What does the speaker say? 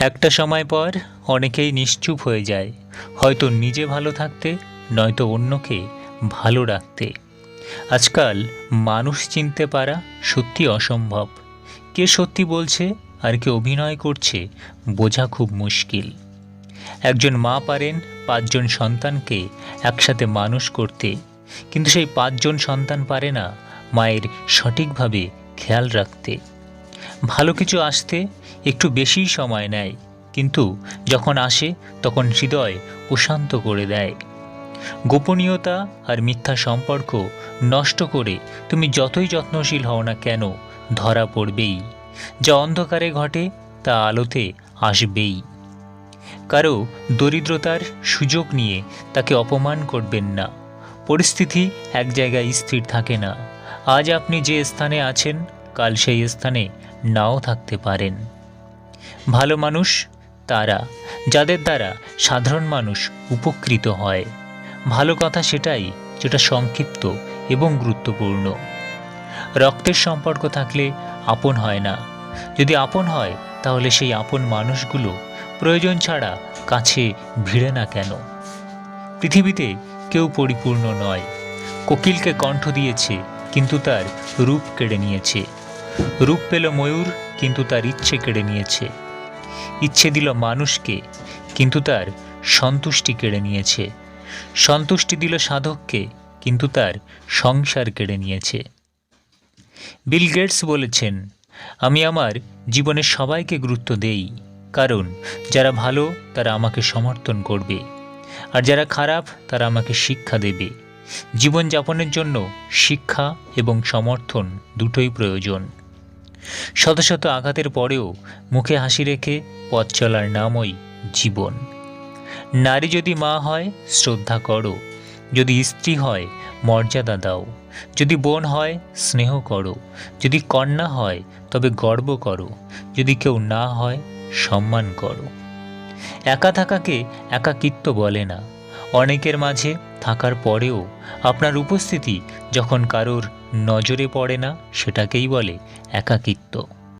একটা সময় পর অনেকেই নিশ্চুপ হয়ে যায়। হয়তো নিজে ভালো থাকতে, নয়তো অন্যকে ভালো রাখতে। আজকাল মানুষ চিনতে পারা সত্যি অসম্ভব। কে সত্যি বলছে আর কে অভিনয় করছে বোঝা খুব মুশকিল। একজন মা পারেন পাঁচজন সন্তানকে একসাথে মানুষ করতে, কিন্তু সেই পাঁচজন সন্তান পারে না মায়ের সঠিকভাবে খেয়াল রাখতে। ভালো কিছু আসতে একটু বেশিই সময় নেয়, কিন্তু যখন আসে তখন হৃদয় প্রশান্ত করে দেয়। গোপনীয়তা আর মিথ্যা সম্পর্ক নষ্ট করে তুমি যতই যত্নশীল হও না কেন, ধরা পড়বেই। যা অন্ধকারে ঘটে তা আলোতে আসবেই। কারও দরিদ্রতার সুযোগ নিয়ে তাকে অপমান করবেন না। পরিস্থিতি এক জায়গায় স্থির থাকে না। আজ আপনি যে স্থানে আছেন কাল সেই স্থানে নাও থাকতে পারেন। ভালো মানুষ তারা, যাদের দ্বারা সাধারণ মানুষ উপকৃত হয়। ভালো কথা সেটাই যেটা সংক্ষিপ্ত এবং গুরুত্বপূর্ণ। রক্তের সম্পর্ক থাকলে আপন হয় না। যদি আপন হয়, তাহলে সেই আপন মানুষগুলো প্রয়োজন ছাড়া কাছে ভিড়ে না কেন? পৃথিবীতে কেউ পরিপূর্ণ নয়। কোকিলকে কণ্ঠ দিয়েছে, কিন্তু তার রূপ কেড়ে নিয়েছে। রূপ পেল ময়ূর, কিন্তু তার ইচ্ছে কেড়ে নিয়েছে। ইচ্ছে দিল মানুষকে, কিন্তু তার সন্তুষ্টি কেড়ে নিয়েছে। সন্তুষ্টি দিল সাধককে, কিন্তু তার সংসার কেড়ে নিয়েছে। বিল গেটস বলেছেন, আমি আমার জীবনের সবাইকে গুরুত্ব দেই, কারণ যারা ভালো, তারা আমাকে সমর্থন করবে, আর যারা খারাপ, তারা আমাকে শিক্ষা দেবে। জীবনযাপনের জন্য শিক্ষা এবং সমর্থন দুটোই প্রয়োজন। শত শত আঘাতের পরেও মুখে হাসি রেখে পথ চলার নামই জীবন। নারী যদি মা হয়, শ্রদ্ধা করো। যদি স্ত্রী হয়, মর্যাদা দাও। যদি বোন হয়, স্নেহ করো। যদি কন্যা হয়, তবে গর্ব করো। যদি কেউ না হয়, সম্মান করো। একা থাকাকে একাকিত্ব বলে না। অনেকের মাঝে থাকার পরেও আপনার উপস্থিতি যখন কারোর নজরে পড়ে না সেটাকেই বলে একাকিত্ব।